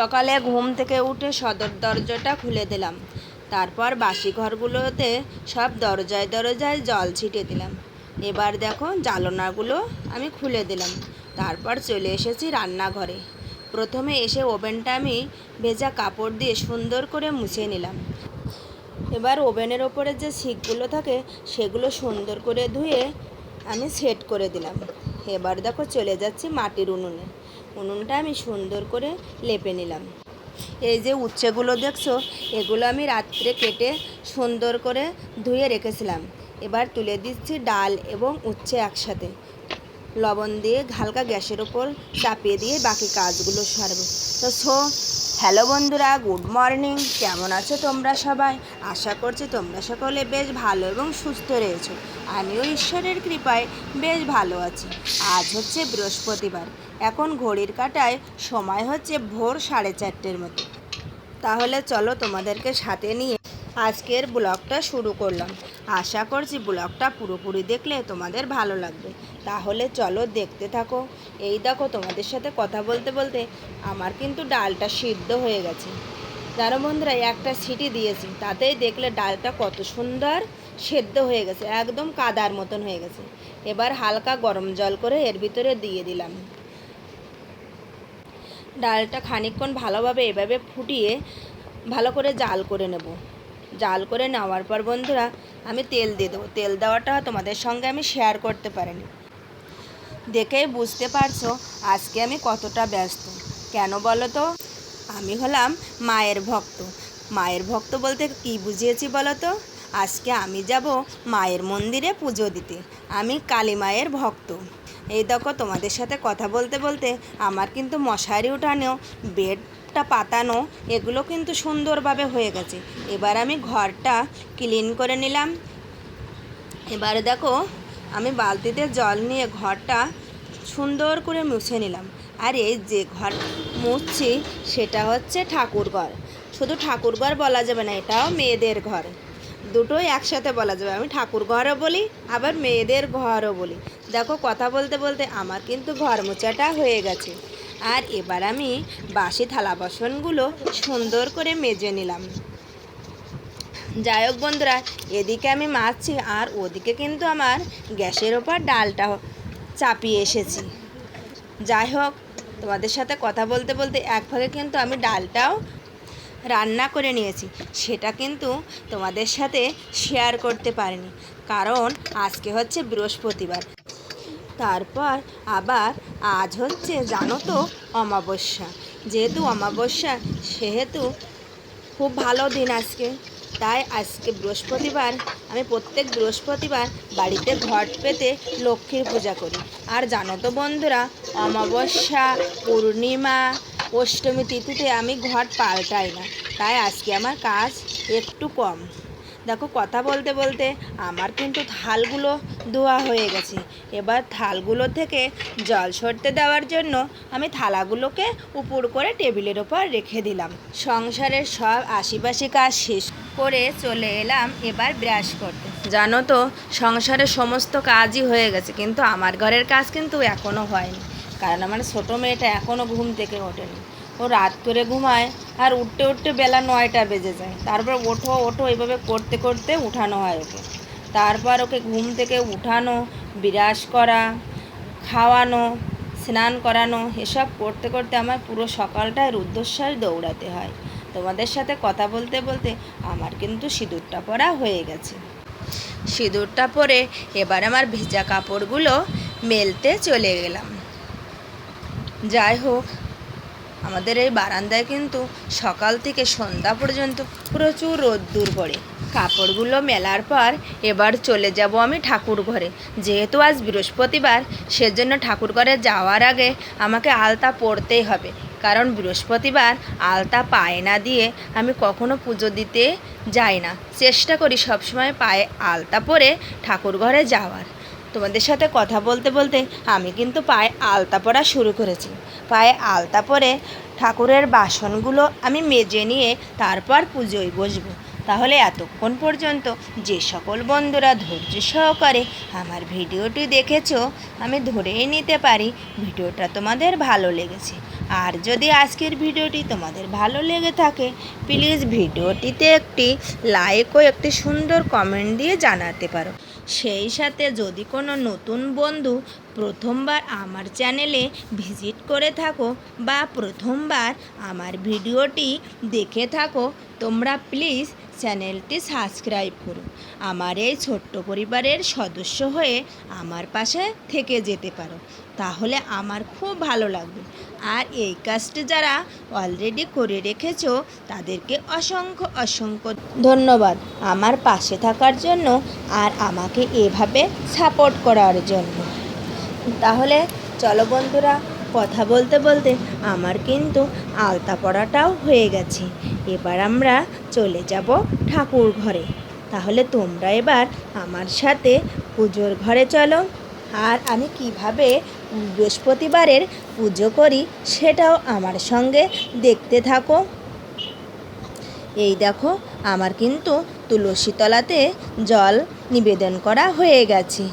সকালে ঘুম থেকে উঠে সদর দরজাটা খুলে দিলাম। তারপর বাসি ঘরগুলোতে সব দরজায় দরজায় জল ছিটিয়ে দিলাম। এবার দেখো জ্বালনাগুলো আমি খুলে দিলাম। তারপর চলে এসেছি রান্নাঘরে। প্রথমে এসে ওভেনটা আমি ভেজা কাপড় দিয়ে সুন্দর করে মুছে নিলাম। এবার ওভেনের ওপরে যে শিকগুলো থাকে, সেগুলো সুন্দর করে ধুয়ে আমি সেট করে দিলাম। এবার দেখো চলে যাচ্ছি মাটির উনুনে। উনুনটা আমি সুন্দর করে লেপে নিলাম। এই যে উচ্ছেগুলো দেখছ, এগুলো আমি রাত্রে কেটে সুন্দর করে ধুয়ে রেখেছিলাম। এবার তুলে দিচ্ছি ডাল এবং উচ্ছে একসাথে। লবণ দিয়ে হালকা গ্যাসের ওপর চাপিয়ে দিয়ে বাকি কাজগুলো সারবো। তো সো হ্যালো বন্ধুরা, গুড মর্নিং। কেমন আছো তোমরা সবাই? আশা করছি তোমরা সকলে বেশ ভালো এবং সুস্থ রয়েছো। আমিও ঈশ্বরের কৃপায় বেশ ভালো আছি। আজ হচ্ছে বৃহস্পতিবার। এখন ঘড়ির কাটায় সময় হচ্ছে ভোর সাড়ে চারটের মতো। তাহলে চলো তোমাদেরকে সাথে নিয়ে আজকের ব্লগটা শুরু করলাম। আশা করছি ব্লগটা পুরোপুরি দেখলে তোমাদের ভালো লাগবে। তাহলে চলো দেখতে থাকো। এই দেখো তোমাদের সাথে কথা বলতে বলতে আমার কিন্তু ডালটা সিদ্ধ হয়ে গেছে। জানো বন্ধুরা একটা সিটি দিয়েছি, তাতেই দেখলে ডালটা কত সুন্দর সেদ্ধ হয়ে গেছে, একদম কাদার মতন হয়ে গেছে। এবার হালকা গরম জল করে এর ভিতরে দিয়ে দিলাম। ডালটা খানিকক্ষণ ভালোভাবে এভাবে ফুটিয়ে ভালো করে জাল করে নেব। জাল করে নেওয়ার পর বন্ধুরা, আমি তেল দিয়ে দেবো। তেল দেওয়াটা তোমাদের সঙ্গে আমি শেয়ার করতে পারিনি। দেখেই বুঝতে পারছ আজকে আমি কতটা ব্যস্ত। কেন বলো তো? আমি হলাম মায়ের ভক্ত। মায়ের ভক্ত বলতে কি বুঝিয়েছি বলো তো? আজকে আমি যাব মায়ের মন্দিরে পুজো দিতে। আমি কালী মায়ের ভক্ত। এই দেখো তোমাদের সাথে কথা বলতে বলতে আমার কিন্তু মশারি উঠানো, বেডটা পাতানো, এগুলো কিন্তু সুন্দরভাবে হয়ে গেছে। এবার আমি ঘরটা ক্লিন করে নিলাম। এবার দেখো আমি বালতিতে জল নিয়ে ঘরটা সুন্দর করে মুছে নিলাম। আর এই যে ঘর মুছছি, সেটা হচ্ছে ঠাকুর ঘর শুধু ঠাকুর ঘর বলা যাবে না, এটাও মেয়েদের ঘর। দুটোই একসাথে বলা যাবে। আমি ঠাকুর ঘরও বলি, আবার মেয়েদের ঘরও বলি। দেখো, কথা বলতে বলতে আমার কিন্তু ঘর মোছাটা হয়ে গেছে। আর এবার আমি বাসি থালা বাসনগুলো সুন্দর করে মেজে নিলাম। যাই হোক বন্ধুরা, এদিকে আমি মাছছি আর ওদিকে কিন্তু আমার গ্যাসের ওপর ডালটা চাপিয়ে এসেছি। যাই হোক, তোমাদের সাথে কথা বলতে বলতে এক ভাগে কিন্তু আমি ডালটাও রান্না করে নিয়েছি। সেটা কিন্তু তোমাদের সাথে শেয়ার করতে পারিনি। কারণ আজকে হচ্ছে বৃহস্পতিবার। তারপর আবার আজ হচ্ছে জানো তো অমাবস্যা। যেহেতু অমাবস্যা, সেহেতু খুব ভালো দিন আজকে। তাই আজকে বৃহস্পতিবার, আমি প্রত্যেক বৃহস্পতিবার বাড়িতে ঘট পেতে লক্ষ্মীর পূজা করি। আর জানো তো বন্ধুরা, অমাবস্যা, পূর্ণিমা অষ্টমী তিথিতে আমি ঘর পাল্টাই না। তাই আজকে আমার কাজ একটু কম। দেখো, কথা বলতে বলতে আমার কিন্তু থালগুলো ধোয়া হয়ে গেছে। এবার থালগুলো থেকে জল সরতে দেওয়ার জন্য আমি থালাগুলোকে উপর করে টেবিলের ওপর রেখে দিলাম। সংসারের সব আশিপাশি কাজ শেষ করে চলে এলাম এবার ব্রাশ করতে। জানো তো, সংসারের সমস্ত কাজই হয়ে গেছে, কিন্তু আমার ঘরের কাজ কিন্তু এখনও হয়নি। কারণ আমার ছোটো মেয়েটা এখনও ঘুম থেকে ওঠেনি। ও রাত করে ঘুমায় আর উঠতে উঠতে বেলা নয়টা বেজে যায়। তারপর ওঠো ওঠো, এইভাবে করতে করতে উঠানো হয় ওকে। তারপর ওকে ঘুম থেকে উঠানো বিরাস করা, খাওয়ানো, স্নান করানো, এসব করতে করতে আমার পুরো সকালটায় রুদ্ধশ্বাস দৌড়াতে হয়। তোমাদের সাথে কথা বলতে বলতে আমার কিন্তু সিঁদুরটা পরা হয়ে গেছে। সিঁদুরটা পরে এবার আমার ভেজা কাপড়গুলো মেলতে চলে গেলাম। যাই হোক, আমাদের এই বারান্দায় কিন্তু সকাল থেকে সন্ধ্যা পর্যন্ত প্রচুর রোদ্দুর পড়ে। কাপড়গুলো মেলার পর এবার চলে যাব আমি ঠাকুর ঘরে। যেহেতু আজ বৃহস্পতিবার, সেজন্য ঠাকুর ঘরে যাওয়ার আগে আমাকে আলতা পরতেই হবে। কারণ বৃহস্পতিবার আলতা পায়ে না দিয়ে আমি কখনো পুজো দিতে যাই না। চেষ্টা করি সবসময় পায়ে আলতা পরে ঠাকুর ঘরে যাওয়ার। তোমাদের সাথে কথা বলতে বলতে আমি কিন্তু পায়ে আলতা পরা শুরু করেছি। পায়ে আলতা পরে ঠাকুরের বাসনগুলো আমি মেজে নিয়ে তারপর পুজোয় বসব। তাহলে এতক্ষণ পর্যন্ত যে সকল বন্ধুরা ধৈর্য সহকারে আমার ভিডিওটি দেখেছ, আমি ধরেই নিতে পারি ভিডিওটা তোমাদের ভালো লেগেছে। আর যদি আজকের ভিডিওটি তোমাদের ভালো লেগে থাকে প্লিজ ভিডিওটিতে একটি লাইক ও একটি সুন্দর কমেন্ট দিয়ে জানাতে পারো। সেই সাথে যদি কোনো নতুন বন্ধু প্রথমবার আমার চ্যানেলে ভিজিট করে থাকো বা প্রথমবার আমার ভিডিওটি দেখে থাকো, তোমরা প্লিজ চ্যানেলটি সাবস্ক্রাইব করো আমার এই ছোট্ট পরিবারের সদস্য হয়ে আমার পাশে থেকে যেতে পারো। তাহলে আমার খুব ভালো লাগবে। আর এই কাজটি যারা অলরেডি করে রেখেছো, তাদেরকে অসংখ্য অসংখ্য ধন্যবাদ আমার পাশে থাকার জন্য আর আমাকে এভাবে সাপোর্ট করার জন্য। তাহলে চলো বন্ধুরা কথা বলতে বলতে আমার কিন্তু আলতা পড়াটাও হয়ে গেছে। এবার আমরা চলে যাব ঠাকুর ঘরে। তাহলে তোমরা এবার আমার সাথে পুজোর ঘরে চলো। আর আমি কীভাবে বৃহস্পতিবারের পুজো করি সেটাও আমার সঙ্গে দেখতে থাকো। এই দেখো, আমার কিন্তু তুলসী তলাতে জল নিবেদন করা হয়ে গেছে।